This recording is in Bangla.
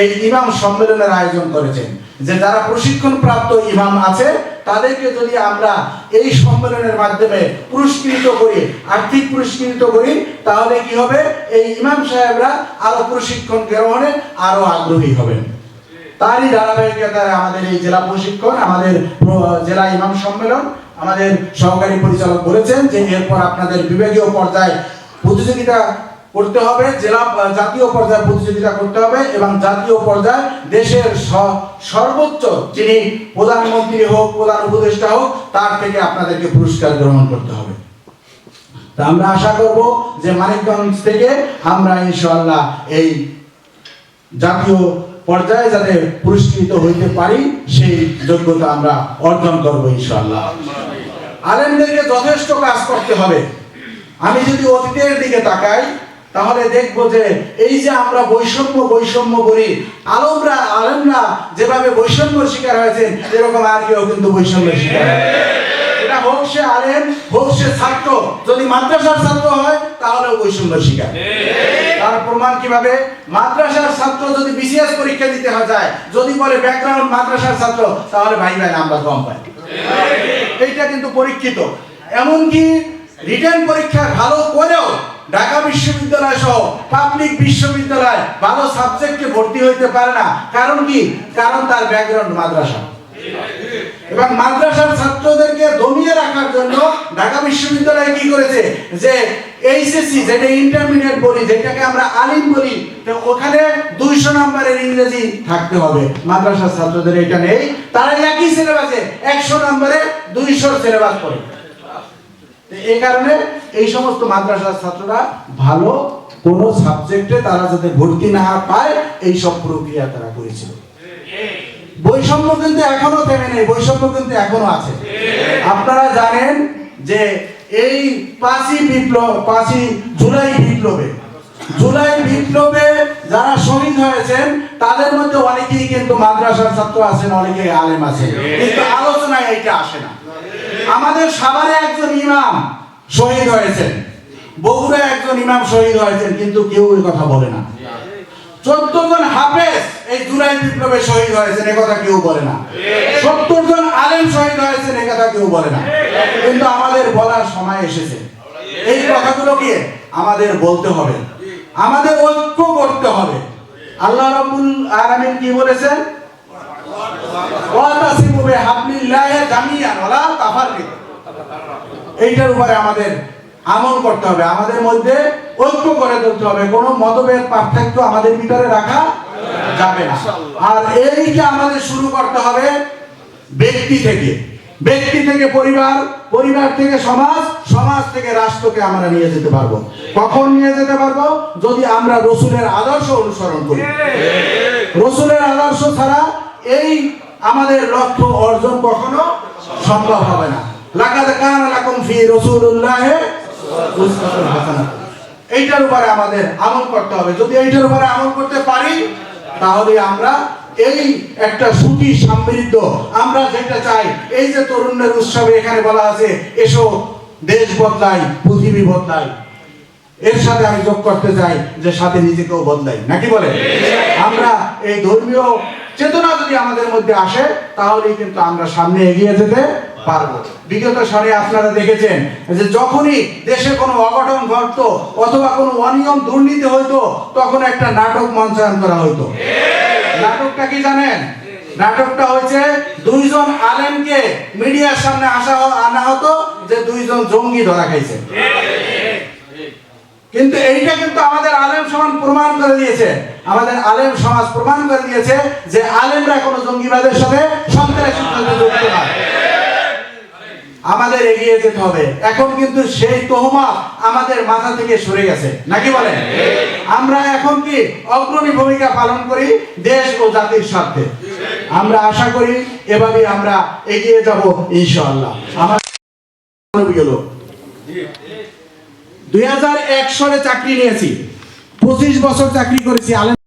এই ইমাম সম্মেলনের আয়োজন করেছেন। যে যারা প্রশিক্ষণ প্রাপ্ত ইমাম আছে, তাদেরকে যদি আমরা এই সম্মেলনের মাধ্যমে পুরস্কৃত করি, আর্থিক পুরস্কৃত করি, তাহলে কি হবে? এই ইমাম সাহেবরা আরও প্রশিক্ষণ গ্রহণে আরও আগ্রহী হবেন। তারই ধারাবাহিকতায় আমাদের এই জেলা প্রশিক্ষণ, আমাদের জেলা ইমাম সম্মেলন, আমাদের সহকারী পরিচালক বলেছেন যে এরপর আপনাদের বিভাগীয় পর্যায়ে প্রতিযোগিতা করতে হবে, জেলা জাতীয় পর্যায়ে প্রতিযোগিতা করতে হবে এবং জাতীয় পর্যায়ে দেশের সর্বোচ্চ যিনি প্রধানমন্ত্রী হোক, প্রধান উপদেষ্টা হোক, তার থেকে আপনাদেরকে পুরস্কার গ্রহণ করতে হবে। তা আমরা আশা করব যে মানিকগঞ্জ থেকে আমরা ইনশাআল্লাহ এই জাতীয় পর্যায়ে যাতে পুরস্কৃত হইতে পারি, সেই যোগ্যতা আমরা অর্জন করব ইনশাআল্লাহ। আলেমদেরকে যথেষ্ট কাজ করতে হবে। আমি যদি অতীতের দিকে তাকাই তাহলে দেখব যে এই যে আমরা বৈষম্য বৈষম্য বলি আলমরা, আলেমরা যেভাবে বৈষম্যের শিকার হয়েছেন এরকম আর কেউ কিন্তু বৈষম্যের শিকার এটা হোক সে আলেম, হোক সে ছাত্র, যদি মাদ্রাসার ছাত্র হয় তাহলে বৈষম্যের শিকার। তার প্রমাণ কীভাবে? মাদ্রাসার ছাত্র যদি বিসিএস পরীক্ষা দিতে যায়, যদি বলে ব্যাকগ্রাউন্ড মাদ্রাসার ছাত্র, তাহলে ভাই ভাই নাম্বার কম পায়। এইটা কিন্তু পরীক্ষিত। এমনকি রিটার্ন পরীক্ষা ভালো করেও ঢাকা বিশ্ববিদ্যালয় সহ পাবলিক বিশ্ববিদ্যালয় ভালো সাবজেক্টে ভর্তি হইতে পারে না। কারণ কি? কারণ তার ব্যাকগ্রাউন্ড মাদ্রাসা। এবং মাদ্রাসার ছাত্রদেরকে দমিয়ে রাখার জন্য ঢাকা বিশ্ববিদ্যালয় কি করেছে? যে এইচএসসি যেটা ইন্টারমিডিয়েট বলি, যেটাকে আমরা আলিম বলি, তো ওখানে দুইশো নম্বরের ইংরেজি থাকতে হবে। মাদ্রাসার ছাত্রদের এটা নেই। তারা একই সিলেবাসে একশো নম্বরে দুইশো সিলেবাস পড়ে। এই কারণে এই সমস্ত মাদ্রাসার ছাত্ররা ভালো কোন সাবজেক্টে তারা যাতে ভর্তি না পায়, এই সব প্রক্রিয়া তারা করেছিল। বৈষম্য কিন্তু এখনও থেমে নেই, বৈষম্য কিন্তু এখনও আছে। আপনারা জানেন যে এই পাঁচই বিপ্লব, পাঁচই জুলাই বিপ্লবে জুলাই বিপ্লবে যারা শহীদ হয়েছেন, তাদের মধ্যে অনেকেই কিন্তু মাদ্রাসার ছাত্র আছেন, অনেকেই আলেম আছেন। কিন্তু আলোচনায় এইটা আসে না। আমাদের সাভারে একজন ইমাম শহীদ হয়েছেন। বগুড়া একজন ইমাম শহীদ হয়েছেন, কিন্তু কেউ এই কথা বলে না। চোদ্দ জন হাফেজ এই জুলাই বিপ্লবে শহীদ হয়েছেন, এ কথা কেউ বলে না। সত্তর জন আলেম শহীদ হয়েছেন, এ কথা কেউ বলে না। কিন্তু আমাদের বলার সময় এসেছে। এই কথাগুলোকে আমাদের বলতে হবে? আমাদের ঐক্য করতে হবে। আল্লাহ রাব্বুল আলামিন কি বলেছেন? ওয়াতাসিমু বিহাবলিল্লাহি এইটার উপরে আমাদের আমল করতে হবে আমাদের মধ্যে ঐক্য করে তুলতে হবে কোনো মতভেদ পার্থক্য আমাদের ভিতরে রাখা যাবে না। আর এইটা আমাদের শুরু করতে হবে ব্যক্তি থেকে ব্যক্তি থেকে পরিবার পরিবার থেকে সমাজ সমাজ থেকে রাষ্ট্রকে আমরা নিয়ে যেতে পারব। কখন নিয়ে যেতে পারব? যদি আমরা রসুলের আদর্শ অনুসরণ করি। রসুলের আদর্শ ছাড়া এই আমাদের লক্ষ্য অর্জন কখনো সম্ভব হবে না। লাকাদ কানা লাকুম ফি রাসূলিল্লাহি উসওয়াতুন হাসানাহ এইটার উপরে আমাদের আমল করতে হবে। যদি এইটার উপরে আমল করতে পারি, তাহলে আমরা এই একটা সুখী সমৃদ্ধ, আমরা যেটা চাই, এই যে তরুণের উৎসবে এখানে বলা আছে, এসো, দেশ বদলাই, পৃথিবী বদলাই। এর সাথে আমি যোগ করতে চাই যে সাথে নিজেকেও বদলাই। নাকি বলে? আমরা এই ধর্মীয় চেতনা যদি আমাদের মধ্যে আসে, তাহলেই কিন্তু আমরা সামনে এগিয়ে যেতে পারব। বিগত সালে আপনারা দেখেছেন যে যখনই দেশে কোনো অঘটন ঘটতো অথবা কোনো অনিয়ম, দুর্নীতি হইতো, তখন একটা নাটক মঞ্চায়ন করা হইতো। নাটকটা কি জানেন? নাটকটা হয়েছে, দুইজন আলেমকে মিডিয়ার সামনে আসা আনা হতো যে দুইজন জঙ্গি ধরা খাইছে। কিন্তু এইটা কিন্তু আমাদের আলেম সমান প্রমাণ করে দিয়েছে। আমাদের আলেম সমাজ প্রমাণ করে দিয়েছে যে আলেমরা কোনো জঙ্গিবাদের সাথে নয়। আমাদের এগিয়ে যেতে হবে। এখন কিন্তু সেই তোহমা আমাদের মাথা থেকে সরে গেছে। নাকি বলেন? আমরা এখন কি অগ্রণী ভূমিকা পালন করি দেশ ও জাতির স্বার্থে? আমরা আশা করি এভাবে আমরা এগিয়ে যাব ইনশাআল্লাহ। আমার দুই হাজার এক সালে চাকরি নিয়েছি। পঁচিশ বছর চাকরি করেছি, আলেম